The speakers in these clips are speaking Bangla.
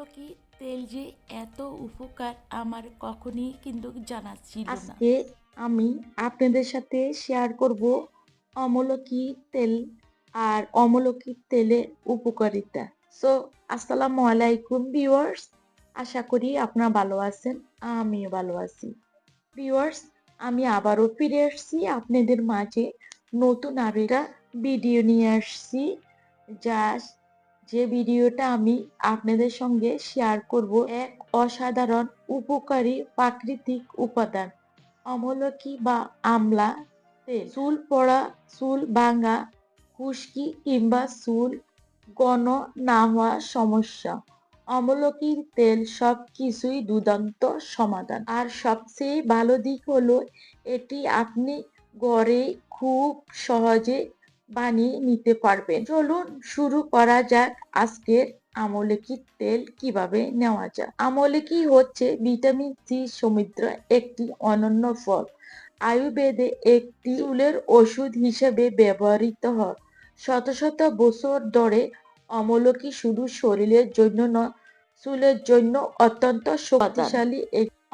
আমলকি তেল যে এত উপকার আমার কখনই কিন্তু জানা ছিল না। আজকে আমি আপনাদের সাথে শেয়ার করব অমলকি তেল আর অমলকি তেলের উপকারিতা। সো আসসালামু আলাইকুম ভিউয়ার্স আশা করি আপনারা ভালো আছেন, আমিও ভালো আছি। ভিউয়ার্স আমি আবারও ফিরে আসছি আপনাদের মাঝে নতুন আর একটা ভিডিও নিয়ে আসছি। যা যে ভিডিওটা আমি আপনাদের সঙ্গে শেয়ার করব, এক অসাধারণ উপকারী প্রাকৃতিক উপাদান। অমলকি বা আমলা তেল। চুল পড়া, চুল ভাঙা, খুশকি কিংবা চুল গণ না হওয়া সমস্যা। অমলকির তেল সব কিছুই দুর্দান্ত সমাধান। আর সবচেয়ে ভালো দিক হলো, এটি আপনি ঘরে খুব সহজে বানিয়ে নিতে পারবেন। চলুন শুরু করা যাক আজকের আমলকি তেল কীভাবে নেওয়া যায়। আমলকি হচ্ছে? ভিটামিন সি সমৃদ্ধ একটি অনন্য ফল। আয়ুর্বেদে একটি চুলের ওষুধ হিসেবে ব্যবহৃত হয়। শত শত বছর ধরে অমলকি শুধু শরীরের জন্য নয়, চুলের জন্য অত্যন্ত শক্তিশালী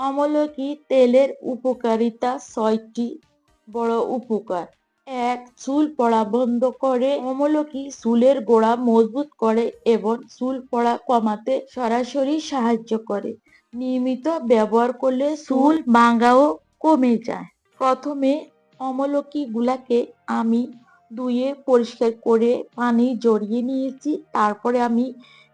অমলকি তেলের উপকারিতা ছয়টি বড় উপকার। এক চুল পড়া বন্ধ করে। অমলকি চুলের গোড়া মজবুত করে এবং চুল পড়া কমাতে সরাসরি সাহায্য করে। নিয়মিত ব্যবহার করলে চুল ভাঙাও কমে যায়। প্রথমে অমলকি গুলাকে আমি ধুয়ে পরিষ্কার করে পানি জড়িয়ে নিয়েছি। তারপরে আমি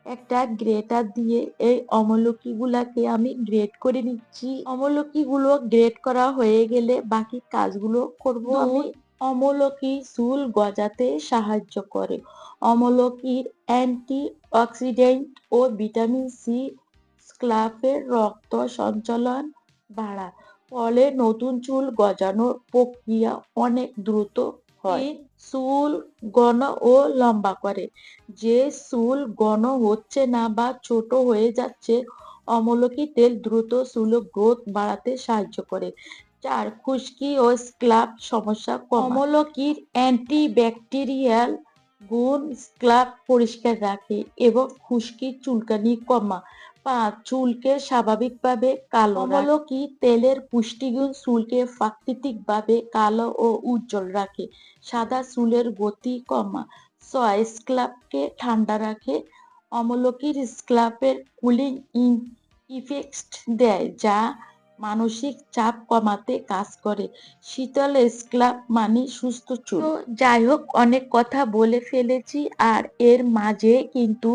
একটা গ্রেটার দিয়ে এই অমলকি গুলাকে আমি গ্রেট করে নিচ্ছি। অমলকি গুলো গ্রেট করা হয়ে গেলে বাকি কাজগুলো করব আমি। অমলকি চুল গজাতে সাহায্য করে। অমলকির অ্যান্টি অক্সিডেন্ট ও ভিটামিন সি স্ক্লাফের রক্ত সঞ্চালন বাড়ায়। ফলে নতুন চুল গজানোর প্রক্রিয়া অনেক দ্রুত হয়। চুল ঘন ও লম্বা করে। যে চুল ঘন হচ্ছে না বা ছোট হয়ে যাচ্ছে অমলকি তেল দ্রুত চুল গ্রোথ বাড়াতে সাহায্য করে। চার, খুশকি ও স্ক্লাব সমস্যা কম। অমলকির অ্যান্টিব্যাকটেরিয়াল গুণ স্ক্লাব পরিষ্কার রাখে এবং খুশকি চুলকানি কমা। পাঁচ, চুলকে স্বাভাবিকভাবে কালো অমলকি তেলের পুষ্টিগুণ চুলকে প্রাকৃতিকভাবে কালো ও উজ্জ্বল রাখে। সাদা চুলের গতি কমা। ছয়, স্ক্লাবকে ঠান্ডা রাখে। অমলকির স্ক্লাবের কুলিং ইন ইফেক্ট দেয়, যা মানসিক চাপ কমাতে কাজ করে। শীতল স্ক্লাব মানে সুস্থ চুল। যাই হোক, অনেক কথা বলে ফেলেছি আর এর মাঝে কিন্তু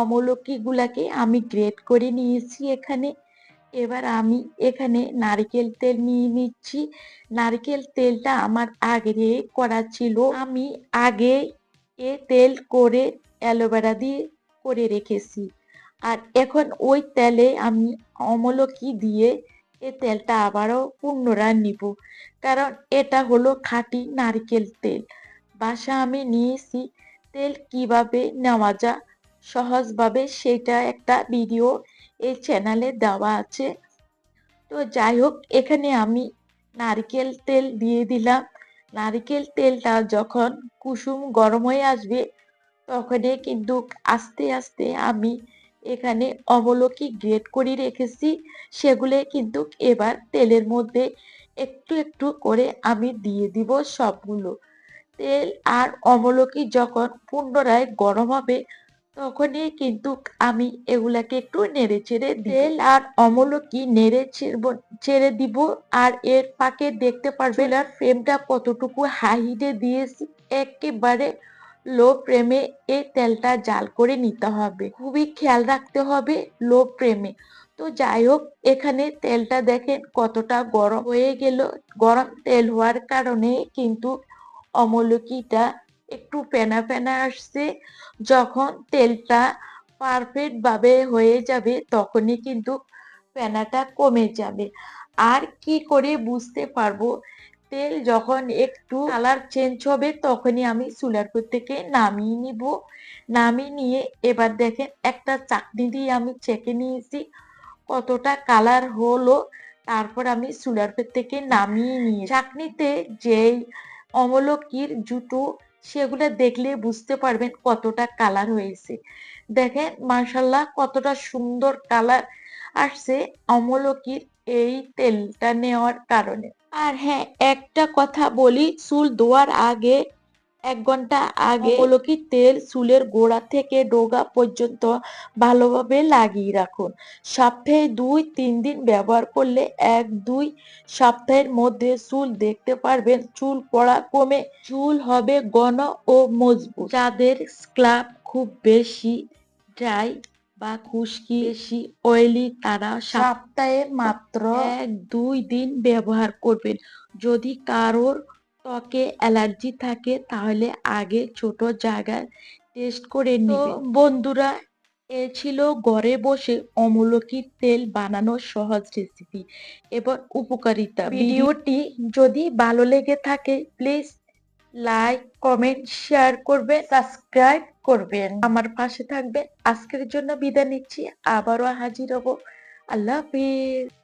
অমলকি গুলাকে আমি গ্রেট করে নিয়েছি এখানে। এবার আমি এখানে নারকেল তেল নিয়ে নিচ্ছি। নারকেল তেলটা আমার আগে করা ছিল। আমি আগে এ তেল করে অ্যালোভেরা দিয়ে করে রেখেছি। আর এখন ওই তেলে আমি অমলকি দিয়ে এ তেলটা আবারও পুনরায় নিব। কারণ এটা হলো খাঁটি নারকেল তেল। বাসা আমি নিয়েছি। তেল কীভাবে নেওয়া যায়? সহজভাবে সেটা একটা ভিডিও এই চ্যানেলে দেওয়া আছে। তো যাই হোক, এখানে আমি নারকেল তেল দিয়ে দিলাম। নারকেল তেলটা যখন কুসুম গরম হয়ে আসবে, তখনই কিন্তু আস্তে আস্তে আমি এখানে অবলকি গ্রেট করে রেখেছি। সেগুলো কিন্তু এবার তেলের মধ্যে একটু একটু করে আমি দিয়ে দিব সবগুলো। তেল আর অমলকি যখন পুনরায় গরম হবে, তখনই কিন্তু আমি এগুলাকে একটু নেড়ে ছেড়ে তেল আর অমলকি নেড়ে ছেড়ে দিব। আর এর ফাঁকে দেখতে পারবেন আর ফ্রেমটা কতটুকু হাই হিটে দিয়েছি। একেবারে লো প্রেমে এই তেলটা জাল করে নিতে হবে। খুবই খেয়াল রাখতে হবে লো প্রেমে তো যাই হোক, এখানে তেলটা দেখেন কতটা গরম হয়ে গেল। গরম তেল হওয়ার কারণে কিন্তু অমলকিটা একটু ফেনা ফেনা আসছে। যখন তেলটা পারফেক্ট ভাবে হয়ে যাবে, তখনই কিন্তু ফেনাটা কমে যাবে। আর কি করে বুঝতে পারব তেল যখন একটু কালার চেঞ্জ হবে, তখনই আমি চুলার থেকে নামিয়ে নিব। নামিয়ে নিয়ে এবার দেখেন একটা চাকনি দিয়ে আমি চেকে নিয়েছি কতটা কালার হলো। তারপর আমি চুলার থেকে নামিয়ে নিয়ে চাকনিতে যেই অমলকির জুতো, সেগুলো দেখলে বুঝতে পারবেন কতটা কালার হয়েছে। দেখেন মার্শাল্লাহ কতটা সুন্দর কালার আসছে অমলকির এই তেলটা নেওয়ার কারণে। আর হ্যাঁ একটা কথা বলি, চুল ধোয়ার আগে, এক ঘণ্টা আগে অমলকির তেল চুলের গোড়া থেকে ডোগা পর্যন্ত ভালোভাবে লাগিয়ে রাখুন। সপ্তাহে দুই, তিন দিন ব্যবহার করলে এক, দুই সপ্তাহের মধ্যে চুল দেখতে পারবেন, চুল পড়া কমে, চুল হবে ঘন ও মজবুত। যাদের স্ক্লাব খুব বেশি, ড্রাই বা খুশকি বেশি অয়েলি তারা সপ্তাহে মাত্র এক দুই দিন ব্যবহার করবেন। যদি কারোর ত্বকে অ্যালার্জি থাকে তাহলে আগে ছোট জায়গায় টেস্ট করে নিবেন। বন্ধুরা এ ছিল ঘরে বসে অমলকির তেল বানানোর সহজ রেসিপি এবং উপকারিতা। ভিডিওটি যদি ভালো লেগে থাকে প্লিজ লাইক কমেন্ট শেয়ার করবে সাবস্ক্রাইব করবেন আমার পাশে থাকবেন আজকের জন্য বিদায় নিচ্ছি। আবারও হাজির হব। আল্লাহ হাফিজ।